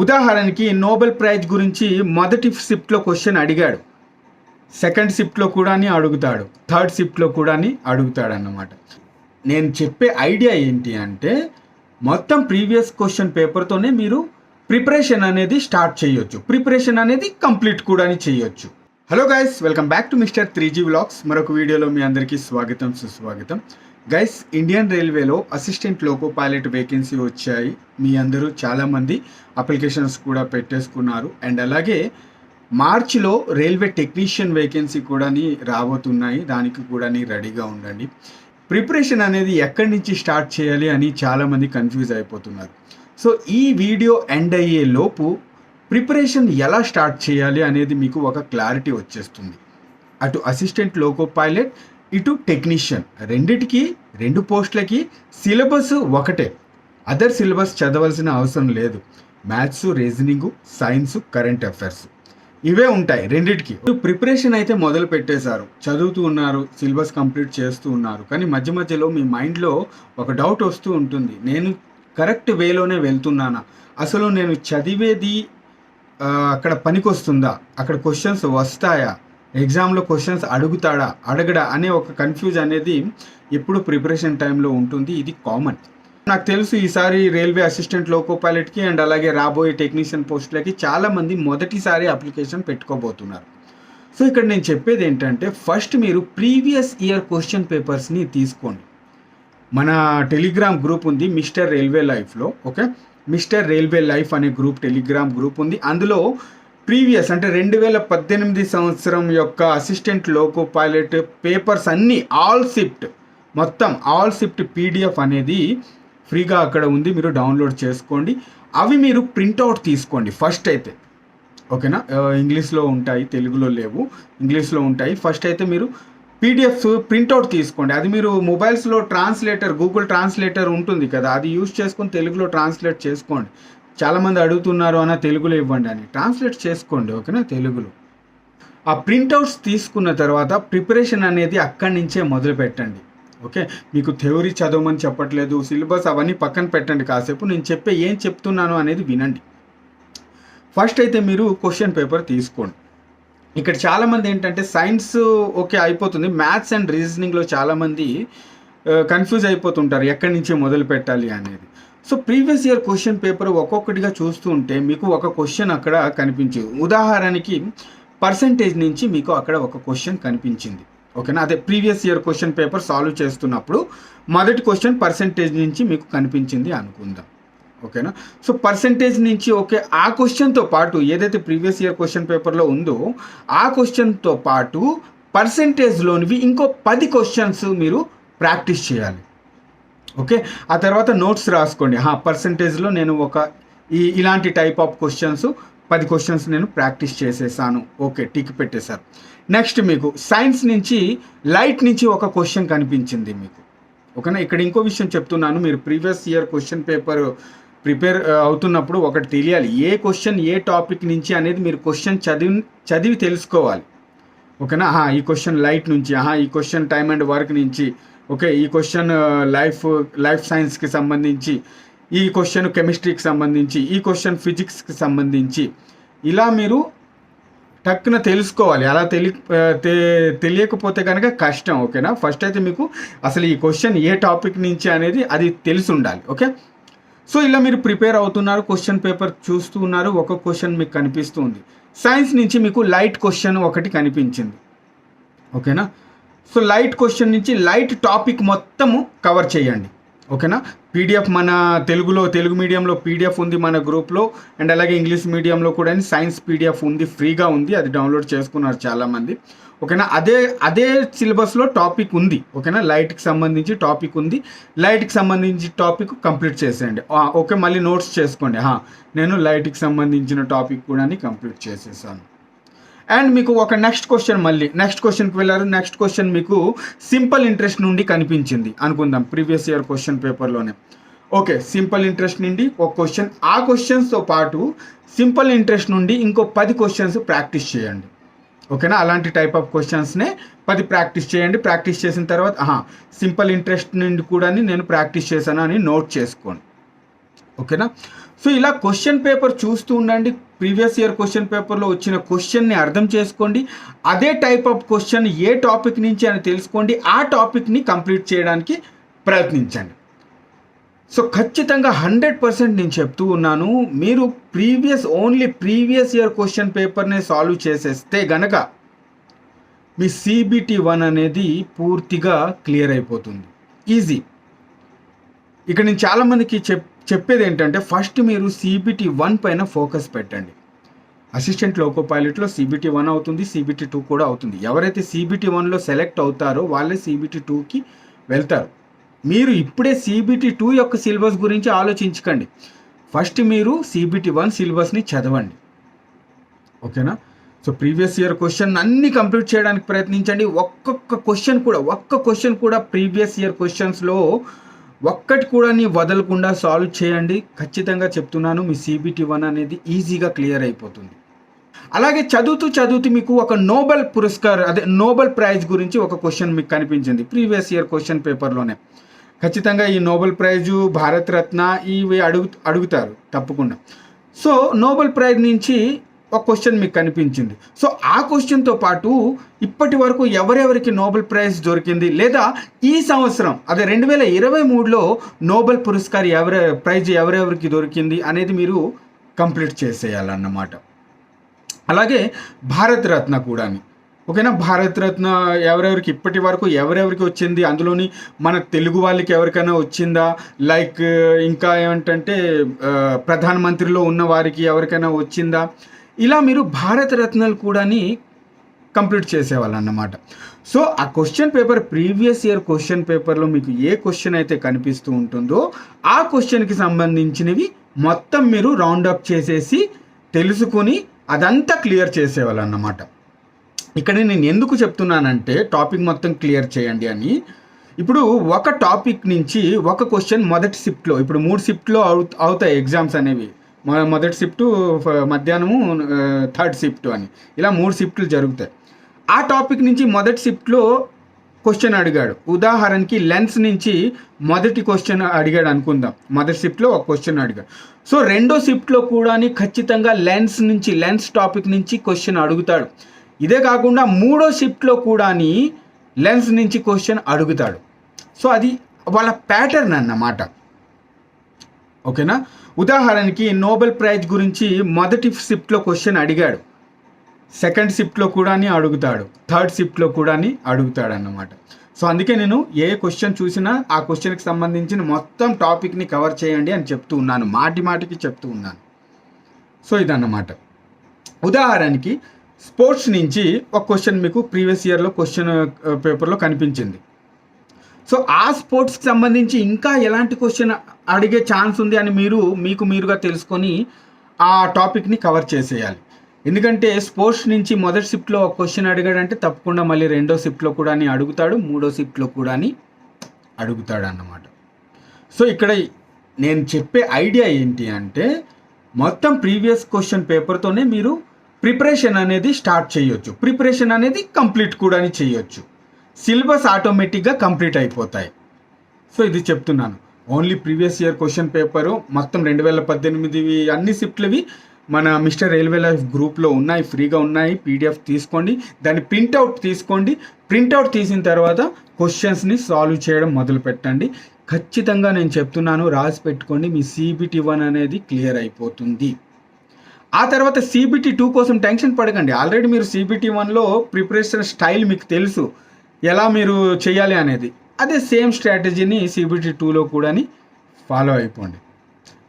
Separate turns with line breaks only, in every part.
ఉదాహరణకి Nobel prize గురించి మొదటి షిఫ్ట్లో క్వశ్చన్ అడిగాడు. సెకండ్ షిఫ్ట్లో కూడా అడుగుతాడు. థర్డ్ షిఫ్ట్లో కూడా అడుగుతాడు అన్నమాట నేను చెప్పే ఐడియా ఏంటి అంటే మొత్తం ప్రీవియస్ క్వశ్చన్ పేపర్తోనే మీరు ప్రిపరేషన్ అనేది స్టార్ట్ చేయొచ్చు. ప్రిపరేషన్ అనేది కంప్లీట్ కూడా చేయొచ్చు. Hello guys welcome back to mister three G vlogs. మరొక వీడియోలో మీ అందరికీ స్వాగతం సుస్వాగతం. గైస్ ఇండియన్ రైల్వేలో అసిస్టెంట్ లోకో పైలట్ వేకెన్సీ వచ్చాయి. మీ అందరూ చాలామంది అప్లికేషన్స్ కూడా పెట్టేసుకున్నారు. అండ్ అలాగే మార్చిలో రైల్వే టెక్నీషియన్ వేకెన్సీ కూడా రాబోతున్నాయి. దానికి కూడా రెడీగా ఉండండి. ప్రిపరేషన్ అనేది ఎక్కడి నుంచి స్టార్ట్ చేయాలి అని చాలామంది కన్ఫ్యూజ్ అయిపోతున్నారు. సో ఈ వీడియో ఎండ్ అయ్యే లోపు ప్రిపరేషన్ ఎలా స్టార్ట్ చేయాలి అనేది మీకు ఒక క్లారిటీ వచ్చేస్తుంది. అటు అసిస్టెంట్ లోకో పైలట్ ఇటు టెక్నీషియన్. రెండిటికి రెండు పోస్టులకి సిలబస్ ఒకటే. అదర్ సిలబస్ చదవాల్సిన అవసరం లేదు. Maths reasoning science current affairs. ఇవే ఉంటాయి రెండిటికి. ప్రిపరేషన్ అయితే మొదలు పెట్టేశారు. చదువుతూ ఉన్నారు సిలబస్ కంప్లీట్ చేస్తూ ఉన్నారు. కానీ మధ్య మధ్యలో మీ మైండ్లో ఒక డౌట్ వస్తూ ఉంటుంది. నేను కరెక్ట్ వేలోనే వెళ్తున్నానా? అసలు నేను చదివేది అక్కడ పనికొస్తుందా? అక్కడ క్వశ్చన్స్ వస్తాయా? ఎగ్జామ్లో క్వశ్చన్స్ అడుగుతాడా అడగడా అనే ఒక కన్ఫ్యూజ్ అనేది ఎప్పుడు ప్రిపరేషన్ టైంలో ఉంటుంది. ఇది కామన్. నాకు తెలుసు ఈసారి రైల్వే అసిస్టెంట్ లోకో పైలట్కి అండ్ అలాగే రాబోయే టెక్నీషియన్ పోస్టులకి చాలామంది మొదటిసారి అప్లికేషన్ పెట్టుకోబోతున్నారు. సో ఇక్కడ నేను చెప్పేది ఏంటంటే ఫస్ట్ మీరు ప్రీవియస్ ఇయర్ క్వశ్చన్ పేపర్స్ని తీసుకోండి. మన టెలిగ్రామ్ గ్రూప్ ఉంది మిస్టర్ రైల్వే లైఫ్లో ఓకే? మిస్టర్ రైల్వే లైఫ్ అనే గ్రూప్ టెలిగ్రామ్ గ్రూప్ ఉంది. అందులో ప్రీవియస్ అంటే రెండు వేల పద్దెనిమిది సంవత్సరం యొక్క అసిస్టెంట్ లోకో పైలట్ పేపర్స్ అన్నీ ఆల్ షిఫ్ట్ మొత్తం ఆల్ షిఫ్ట్ పీడిఎఫ్ అనేది ఫ్రీగా అక్కడ ఉంది. మీరు డౌన్లోడ్ చేసుకోండి. అవి మీరు ప్రింట్అవుట్ తీసుకోండి ఫస్ట్ అయితే. ఓకేనా? ఇంగ్లీష్లో ఉంటాయి తెలుగులో లేవు ఇంగ్లీష్లో ఉంటాయి. ఫస్ట్ అయితే మీరు పీడిఎఫ్స్ ప్రింట్అవుట్ తీసుకోండి. అది మీరు మొబైల్స్లో ట్రాన్స్లేటర్ గూగుల్ ట్రాన్స్లేటర్ ఉంటుంది కదా అది యూజ్ చేసుకొని తెలుగులో ట్రాన్స్లేట్ చేసుకోండి. చాలామంది అడుగుతున్నారు అన్న తెలుగులో ఇవ్వండి అని. ట్రాన్స్లేట్ చేసుకోండి ఓకేనా? తెలుగులో. ఆ ప్రింట్అవుట్స్ తీసుకున్న తర్వాత ప్రిపరేషన్ అనేది అక్కడి నుంచే మొదలు పెట్టండి ఓకే? మీకు థియరీ చదవమని చెప్పట్లేదు సిలబస్ అవన్నీ పక్కన పెట్టండి కాసేపు నేను చెప్పే ఏం చెప్తున్నాను అనేది వినండి. ఫస్ట్ అయితే మీరు క్వశ్చన్ పేపర్ తీసుకోండి. ఇక్కడ చాలామంది ఏంటంటే సైన్స్ ఓకే అయిపోతుంది. మ్యాథ్స్ అండ్ రీజనింగ్లో చాలామంది కన్ఫ్యూజ్ అయిపోతుంటారు ఎక్కడి నుంచి మొదలు పెట్టాలి అనేది. So previous year question paper ఒక్కొక్కటిగా చూస్తూ ఉంటే మీకు ఒక క్వశ్చన్ అక్కడ కనిపించింది. ఉదాహరణకి పర్సంటేజ్ నుంచి మీకు అక్కడ ఒక క్వశ్చన్ కనిపించింది. ఓకేనా? అదే previous year question paper solve చేస్తున్నప్పుడు మొదటి క్వశ్చన్ పర్సంటేజ్ నుంచి మీకు కనిపించింది అనుకుందాం. ఓకేనా? సో పర్సంటేజ్ నుంచి ఓకే ఆ క్వశ్చన్తో పాటు ఏదైతే ప్రీవియస్ ఇయర్ క్వశ్చన్ పేపర్లో ఉందో ఆ క్వశ్చన్తో పాటు పర్సంటేజ్లోనివి ఇంకో పది క్వశ్చన్స్ మీరు ప్రాక్టీస్ చేయాలి. ఓకే? ఆ తర్వాత నోట్స్ రాసుకోండి. హా పర్సంటేజ్లో నేను ఒక ఈ ఇలాంటి టైప్ ఆఫ్ క్వశ్చన్స్ పది క్వశ్చన్స్ నేను ప్రాక్టీస్ చేసేసాను. ఓకే టిక్ పెట్టేశారు. నెక్స్ట్ మీకు సైన్స్ నుంచి లైట్ నుంచి ఒక క్వశ్చన్ కనిపించింది మీకు. ఓకేనా? ఇక్కడ ఇంకో విషయం చెప్తున్నాను. మీరు previous year question paper prepare అవుతున్నప్పుడు ఒకటి తెలియాలి. ఏ క్వశ్చన్ ఏ టాపిక్ నుంచి అనేది మీరు క్వశ్చన్ చదివి చదివి తెలుసుకోవాలి. ఓకేనా? ఆహా ఈ క్వశ్చన్ లైట్ నుంచి ఆహా ఈ క్వశ్చన్ టైమ్ అండ్ వర్క్ నుంచి. ఓకే ఈ క్వశ్చన్ లైఫ్ లైఫ్ సైన్స్కి సంబంధించి ఈ క్వశ్చన్ కెమిస్ట్రీకి సంబంధించి ఈ క్వశ్చన్ ఫిజిక్స్కి సంబంధించి ఇలా మీరు టక్కున తెలుసుకోవాలి. అలా తెలి తె- తెలియకపోతే కనుక కష్టం ఓకేనా? ఫస్ట్ అయితే మీకు అసలు ఈ క్వశ్చన్ ఏ టాపిక్ నుంచి అనేది అది తెలిసి ఉండాలి ఓకే? సో ఇలా మీరు ప్రిపేర్ అవుతున్నారు క్వశ్చన్ పేపర్ చూస్తూ ఉన్నారు ఒక క్వశ్చన్ మీకు కనిపిస్తుంది సైన్స్ నుంచి మీకు లైట్ క్వశ్చన్ ఒకటి కనిపించింది ఓకేనా? సో లైట్ క్వశ్చన్ నుంచి లైట్ టాపిక్ మొత్తము కవర్ చేయండి. ఓకేనా? పీడిఎఫ్ మన తెలుగులో తెలుగు మీడియంలో పీడిఎఫ్ ఉంది మన గ్రూప్లో అండ్ అలాగే ఇంగ్లీష్ మీడియంలో కూడా సైన్స్ పీడిఎఫ్ ఉంది ఫ్రీగా ఉంది అది డౌన్లోడ్ చేసుకున్నారు చాలామంది. ఓకేనా? అదే అదే సిలబస్లో టాపిక్ ఉంది. ఓకేనా? లైట్కి సంబంధించి టాపిక్ ఉంది. లైట్కి సంబంధించి టాపిక్ కంప్లీట్ చేసేయండి. ఓకే మళ్ళీ నోట్స్ చేసుకోండి. నేను లైట్కి సంబంధించిన టాపిక్ కూడా కంప్లీట్ చేసేసాను. అండ్ మీకు ఒక నెక్స్ట్ క్వశ్చన్ మళ్ళీ. నెక్స్ట్ క్వశ్చన్కి వెళ్ళారు. నెక్స్ట్ క్వశ్చన్ మీకు సింపుల్ ఇంట్రెస్ట్ నుండి కనిపించింది. అనుకుందాం. ప్రీవియస్ ఇయర్ క్వశ్చన్ పేపర్లోనే ఓకే సింపుల్ ఇంట్రెస్ట్ నుండి ఒక క్వశ్చన్ ఆ క్వశ్చన్స్తో పాటు సింపుల్ ఇంట్రెస్ట్ నుండి ఇంకో పది క్వశ్చన్స్ ప్రాక్టీస్ చేయండి. ఓకేనా అలాంటి టైప్ ఆఫ్ క్వశ్చన్స్నే పది ప్రాక్టీస్ చేయండి. ప్రాక్టీస్ చేసిన తర్వాత ఆహా సింపుల్ ఇంట్రెస్ట్ నుండి కూడా నేను ప్రాక్టీస్ చేశాను అని నోట్ చేసుకోండి. ఓకేనా సో ఇలా క్వశ్చన్ పేపర్ చూస్తూ ఉండండి. ప్రీవియస్ ఇయర్ క్వశ్చన్ పేపర్లో వచ్చిన క్వశ్చన్ని అర్థం చేసుకోండి. అదే టైప్ ఆఫ్ క్వశ్చన్ ఏ టాపిక్ నుంచి అని తెలుసుకోండి. ఆ టాపిక్ని కంప్లీట్ చేయడానికి ప్రయత్నించండి. సో ఖచ్చితంగా హండ్రెడ్ పర్సెంట్ నేను చెప్తూ ఉన్నాను. మీరు previous only previous year question పేపర్నే solve చేసేస్తే గనక మీ సిబిటి వన్ అనేది పూర్తిగా క్లియర్ అయిపోతుంది. ఈజీ ఇక్కడ నేను చాలామందికి చెప్ చెప్పేది ఏంటంటే ఫస్ట్ మీరు సిబిటి వన్ పైన ఫోకస్ పెట్టండి. అసిస్టెంట్ లోకో పైలట్లో సిబిటి వన్ అవుతుంది సిబిటి టూ కూడా అవుతుంది. ఎవరైతే సిబిటి వన్లో సెలెక్ట్ అవుతారో వాళ్ళే సిబిటి టూకి వెళ్తారు. మీరు ఇప్పుడే సిబిటి టూ యొక్క సిలబస్ గురించి ఆలోచించకండి. ఫస్ట్ మీరు సిబిటి వన్ సిలబస్ని చదవండి. ఓకేనా? సో ప్రీవియస్ ఇయర్ క్వశ్చన్ అన్ని కంప్లీట్ చేయడానికి ప్రయత్నించండి. ఒక్కొక్క క్వశ్చన్ కూడా ఒక్క క్వశ్చన్ కూడా ప్రీవియస్ ఇయర్ క్వశ్చన్స్లో ఒక్కటి కూడా నీ వదలకుండా సాల్వ్ చేయండి. ఖచ్చితంగా చెప్తున్నాను మీ సిబిటి వన్ అనేది ఈజీగా క్లియర్ అయిపోతుంది. అలాగే చదువుతూ చదువుతూ మీకు ఒక నోబెల్ పురస్కార్ అదే నోబెల్ ప్రైజ్ గురించి ఒక క్వశ్చన్ మీకు కనిపించింది. ప్రీవియస్ ఇయర్ క్వశ్చన్ పేపర్లోనే. ఖచ్చితంగా ఈ నోబెల్ ప్రైజు భారతరత్న ఇవి అడుగు అడుగుతారు తప్పకుండా. సో నోబెల్ ప్రైజ్ నుంచి ఒక క్వశ్చన్ మీకు కనిపించింది. సో ఆ క్వశ్చన్తో పాటు ఇప్పటి వరకు ఎవరెవరికి నోబెల్ ప్రైజ్ దొరికింది లేదా ఈ సంవత్సరం అదే రెండు వేల ఇరవై మూడులో నోబెల్ పురస్కార్ ఎవరె ప్రైజ్ ఎవరెవరికి దొరికింది అనేది మీరు కంప్లీట్ చేసేయాలన్నమాట. అలాగే భారత్ రత్న కూడా ఓకేనా? భారత్ రత్న ఎవరెవరికి ఇప్పటి వరకు ఎవరెవరికి వచ్చింది? అందులోని మన తెలుగు వాళ్ళకి ఎవరికైనా వచ్చిందా? లైక్ ఇంకా ఏమంటంటే ప్రధానమంత్రిలో ఉన్న వారికి ఎవరికైనా వచ్చిందా? ఇలా మీరు భారత రత్నాలు కూడాని కంప్లీట్ చేసేవాళ్ళు అన్నమాట సో ఆ question paper previous year question పేపర్లో మీకు ఏ క్వశ్చన్ అయితే కనిపిస్తూ ఉంటుందో ఆ క్వశ్చన్కి సంబంధించినవి మొత్తం మీరు రౌండప్ చేసేసి తెలుసుకొని అదంతా క్లియర్ చేసేవాళ్ళు అన్నమాట ఇక్కడ నేను ఎందుకు చెప్తున్నానంటే టాపిక్ మొత్తం క్లియర్ చేయండి అని. ఇప్పుడు ఒక టాపిక్ నుంచి ఒక క్వశ్చన్ మొదటి షిఫ్ట్లో ఇప్పుడు మూడు షిఫ్ట్లో అవు అవుతాయి ఎగ్జామ్స్ అనేవి. మొదటి షిఫ్ట్ మధ్యాహ్నము థర్డ్ షిఫ్ట్ అని. ఇలా మూడు షిఫ్ట్లు జరుగుతాయి. ఆ టాపిక్ నుంచి మొదటి షిఫ్ట్లో క్వశ్చన్ అడిగాడు. ఉదాహరణకి లెన్స్ నుంచి మొదటి క్వశ్చన్ అడిగాడు అనుకుందాం. మొదటి షిఫ్ట్లో ఒక క్వశ్చన్ అడిగాడు. సో రెండో షిఫ్ట్లో కూడా ఖచ్చితంగా లెన్స్ నుంచి లెన్స్ టాపిక్ నుంచి క్వశ్చన్ అడుగుతాడు. ఇదే కాకుండా మూడో షిఫ్ట్లో కూడా లెన్స్ నుంచి క్వశ్చన్ అడుగుతాడు. సో అది వాళ్ళ ప్యాటర్న్ అన్నమాట. ఓకేనా? ఉదాహరణకి నోబెల్ ప్రైజ్ గురించి మొదటి షిఫ్ట్లో క్వశ్చన్ అడిగాడు. సెకండ్ షిఫ్ట్లో కూడా అడుగుతాడు. థర్డ్ షిఫ్ట్లో కూడా అడుగుతాడు అన్నమాట సో అందుకే నేను ఏ క్వశ్చన్ చూసినా ఆ క్వశ్చన్కి సంబంధించిన మొత్తం టాపిక్ని కవర్ చేయండి అని చెప్తూ ఉన్నాను. మాటి మాటికి చెప్తూ ఉన్నాను. సో ఇదన్నమాట. ఉదాహరణకి స్పోర్ట్స్ నుంచి ఒక క్వశ్చన్ మీకు ప్రీవియస్ ఇయర్లో క్వశ్చన్ పేపర్లో కనిపించింది. సో ఆ స్పోర్ట్స్కి సంబంధించి ఇంకా ఎలాంటి క్వశ్చన్ అడిగే ఛాన్స్ ఉంది అని మీరు మీకు మీరుగా తెలుసుకొని ఆ టాపిక్ని కవర్ చేసేయాలి. ఎందుకంటే స్పోర్ట్స్ నుంచి మొదటి షిఫ్ట్లో ఒక క్వశ్చన్ అడిగాడంటే తప్పకుండా మళ్ళీ రెండో షిఫ్ట్లో కూడా అడుగుతాడు మూడో షిఫ్ట్లో కూడా అడుగుతాడు అన్నమాట. సో ఇక్కడ నేను చెప్పే ఐడియా ఏంటి అంటే మొత్తం ప్రీవియస్ క్వశ్చన్ పేపర్తోనే మీరు ప్రిపరేషన్ అనేది స్టార్ట్ చేయొచ్చు. ప్రిపరేషన్ అనేది కంప్లీట్ కూడా చేయొచ్చు. సిలబస్ ఆటోమేటిక్గా కంప్లీట్ అయిపోతాయి. సో ఇది చెప్తున్నాను. Only previous year question paper మొత్తం రెండు వేల పద్దెనిమిదివి అన్ని షిఫ్ట్లవి మన మిస్టర్ రైల్వే లైఫ్ గ్రూప్లో ఉన్నాయి ఫ్రీగా ఉన్నాయి. పీడిఎఫ్ తీసుకోండి. దాన్ని ప్రింట్అవుట్ తీసుకోండి. ప్రింట్అవుట్ తీసిన తర్వాత క్వశ్చన్స్ని సాల్వ్ చేయడం మొదలు పెట్టండి. ఖచ్చితంగా నేను చెప్తున్నాను రాసి పెట్టుకోండి. మీ సిబిటి వన్ అనేది క్లియర్ అయిపోతుంది. ఆ తర్వాత సిబిటి టూ కోసం టెన్షన్ పడకండి. ఆల్రెడీ మీరు సిబిటి వన్లో ప్రిపరేషన్ స్టైల్ మీకు తెలుసు. ఎలా మీరు చేయాలి అనేది. అదే సేమ్ స్ట్రాటజీని సిబిటీ టూలో కూడా ఫాలో అయిపోండి.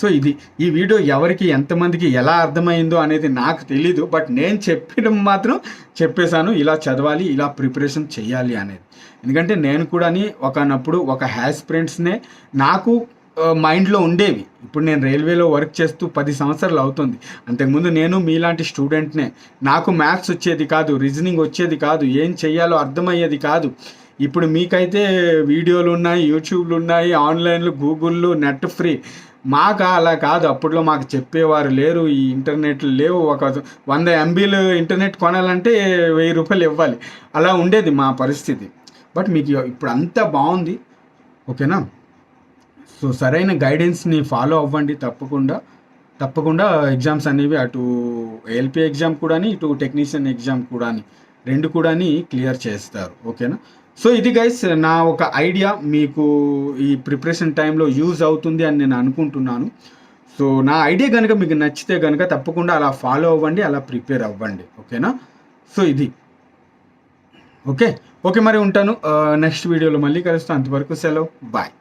సో ఇది ఈ వీడియో ఎవరికి ఎంతమందికి ఎలా అర్థమైందో అనేది నాకు తెలీదు బట్ నేను చెప్పడం మాత్రం చెప్పేశాను ఇలా చదవాలి ఇలా ప్రిపరేషన్ చేయాలి అనేది. ఎందుకంటే నేను కూడా ఒకనప్పుడు ఒక హ్యాస్పిరెంట్స్నే నాకు మైండ్లో ఉండేవి. ఇప్పుడు నేను రైల్వేలో వర్క్ చేస్తూ పది సంవత్సరాలు అవుతుంది. అంతకుముందు నేను మీలాంటి స్టూడెంట్నే నాకు మ్యాథ్స్ వచ్చేది కాదు రీజనింగ్ వచ్చేది కాదు ఏం చెయ్యాలో అర్థమయ్యేది కాదు. ఇప్పుడు మీకైతే వీడియోలు ఉన్నాయి యూట్యూబ్లు ఉన్నాయి ఆన్లైన్లు గూగుల్లో నెట్ ఫ్రీ మాకు అలా కాదు. అప్పట్లో మాకు చెప్పేవారు లేరు ఈ ఇంటర్నెట్లు లేవు. ఒక వంద ఎంబీలు ఇంటర్నెట్ కొనాలంటే వెయ్యి రూపాయలు ఇవ్వాలి. అలా ఉండేది మా పరిస్థితి. బట్ మీకు ఇప్పుడు అంతా బాగుంది ఓకేనా సో సరైన గైడెన్స్ని ఫాలో అవ్వండి తప్పకుండా. తప్పకుండా ఎగ్జామ్స్ అనేవి అటు ఎల్పి ఎగ్జామ్ కూడాని ఇటు టెక్నీషియన్ ఎగ్జామ్ కూడాని రెండు కూడాని క్లియర్ చేస్తారు. ఓకేనా? సో ఇది గైస్ నా ఒక ఐడియా మీకు ఈ ప్రిపరేషన్ టైంలో యూజ్ అవుతుంది అని నేను అనుకుంటున్నాను. సో నా ఐడియా కనుక మీకు నచ్చితే కనుక తప్పకుండా అలా ఫాలో అవ్వండి అలా ప్రిపేర్ అవ్వండి. ఓకేనా? సో ఇది. ఓకే? ఓకే మరి ఉంటాను. నెక్స్ట్ వీడియోలో మళ్ళీ కలుస్తాను. అంతవరకు సెలవు. బాయ్